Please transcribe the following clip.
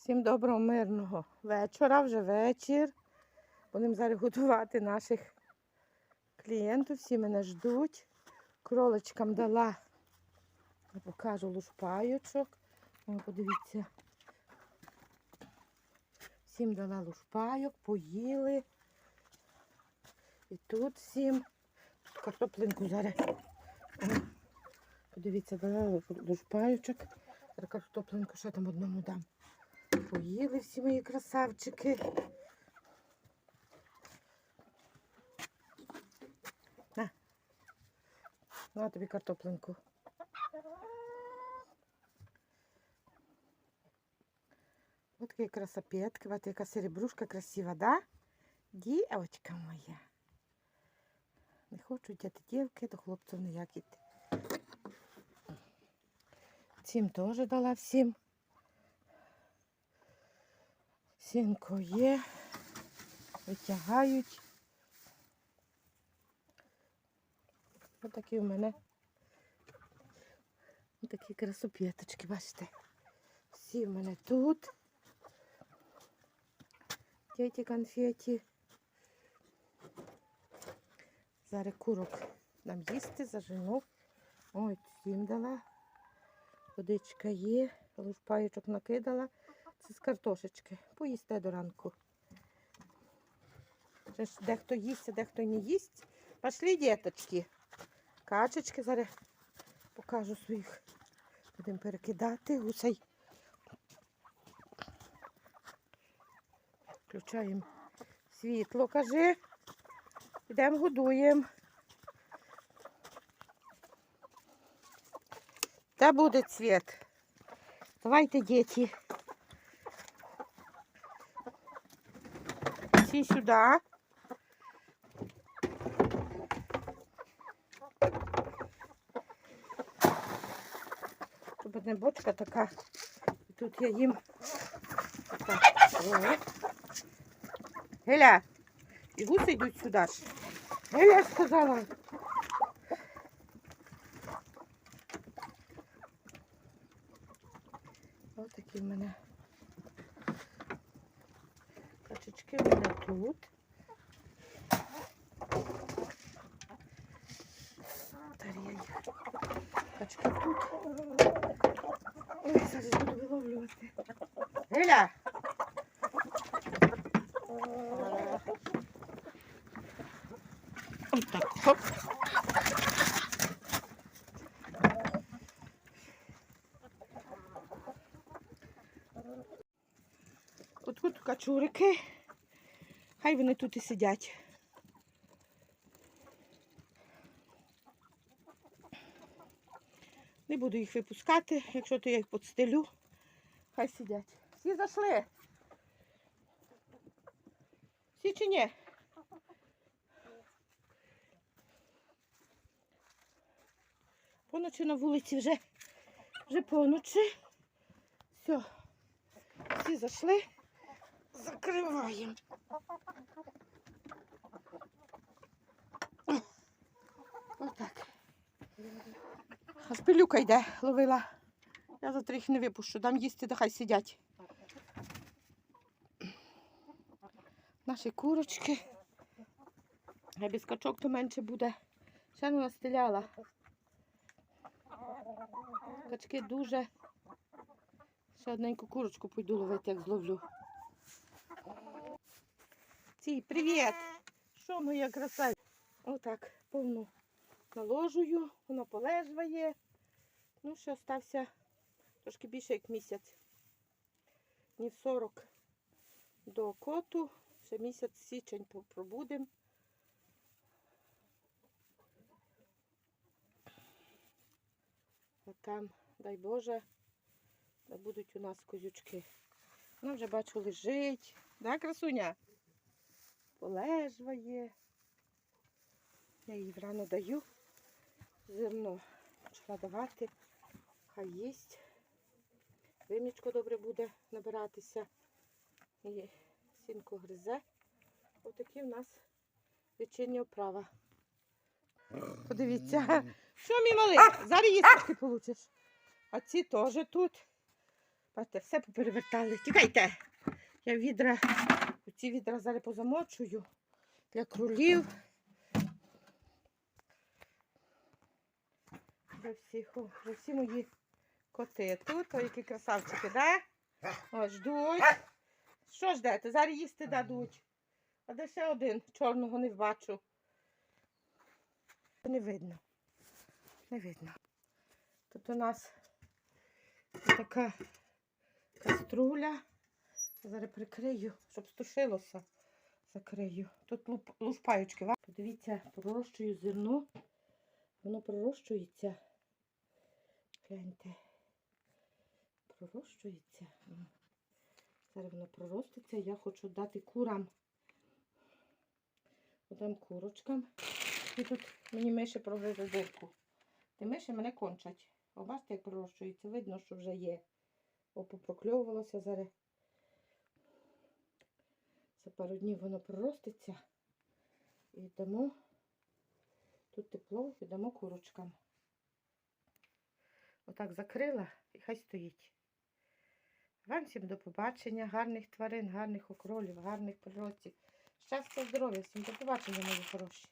Всім доброго мирного вечора, вже вечір. Будемо зараз готувати наших клієнтів. Всі мене ждуть. Кроличкам дала, я покажу лушпайочок. Подивіться. Всім дала лушпайок, поїли. І тут всім. Картоплинку зараз. Подивіться, дала лушпайочок. Картоплинку ще там одному дам. Поїли всі мої красавчики. На. На тобі картопленку. Ось такі красопетки, вот яка серебрушка красива, да? Дівочка моя. Не хочу діти дівки, до хлопців ніяк іти. Цим теж дала всім. Сінко є, витягають. Ось такі у мене ось такі красоп'яточки, бачите. Всі в мене тут. Ті конфеті. Зараз курок нам їсти, зажену. Ой, всім дала. Водичка є, лушпаєчок накидала. Це з картошечки. Поїсте до ранку. Дехто їсть, а дехто не їсть. Пошли, діточки. Качечки зараз покажу своїх. Будемо перекидати гусей. Включаємо світло, кажи. Йдемо годуємо. Та буде цвіт. Давайте, діти. Всі сюди. Тут одна бочка така. Тут я їм. Так. Геля, і гуси йдуть сюди. Геля сказала. Ось такі в мене качечки в мене тут. Качки тут. Ой, зараз буду виловлювати. Геля! Ось так, хоп. От тут качурики. Хай вони тут і сидять. Не буду їх випускати, якщо то я їх подстелю. Хай сидять. Всі зайшли. Всі чи ні? Поночі на вулиці вже, вже поночі. Все. Всі зайшли. Закриваємо. Отак. Аж пилюка йде, ловила. Я завтра їх не випущу, дам їсти, да хай сидять. Наші курочки. А без качок то менше буде. Ще не настеляла. Качки дуже. Ще одненьку курочку пойду ловити, як зловлю. Ці, привіт! Що моя краса? Отак, повну наложую, воно полежває. Ну, ще остався трошки більше як місяць. Днів 40 до коту. Ще місяць січень пробудемо. А там, дай Боже, будуть у нас козючки. Вона вже бачу лежить. Да, красуня? Полежває. Я їй рано даю. Зерно почала давати. Хай їсть. Вимічко добре буде набиратися. І сінку гризе. Отакі в нас вечірня оправа. Подивіться. Що мій малий? Зараз їсти получиш. А ці теж тут. Бачите, все поперевертали. Тікайте! Я відра, ці відра зараз позамочую для кролів. Для всіх, для всі мої коти тут, о, які красавчики, да? О, ждуть. Що ждете? Зараз їсти дадуть. А де ще один чорного не бачу. Не видно. Не видно. Тут у нас така каструля. Зараз прикрию, щоб стушилося. Закрию. Тут лушпаючки. Подивіться, пророщую зерно. Воно пророщується. Гляньте. Пророщується. Зараз воно пророститься. Я хочу дати курам. Дам курочкам. І тут мені миші прогризли дирку. Ті миші мене кончать. О, як пророщується. Видно, що вже є. О, попрокльовувалося зараз. За пару днів воно пророститься. І дамо тут тепло і дамо курочкам. Отак закрила і хай стоїть. Вам всім до побачення, гарних тварин, гарних окролів, гарних природців. Щастя, здоров'я, всім до побачення, мої хороші.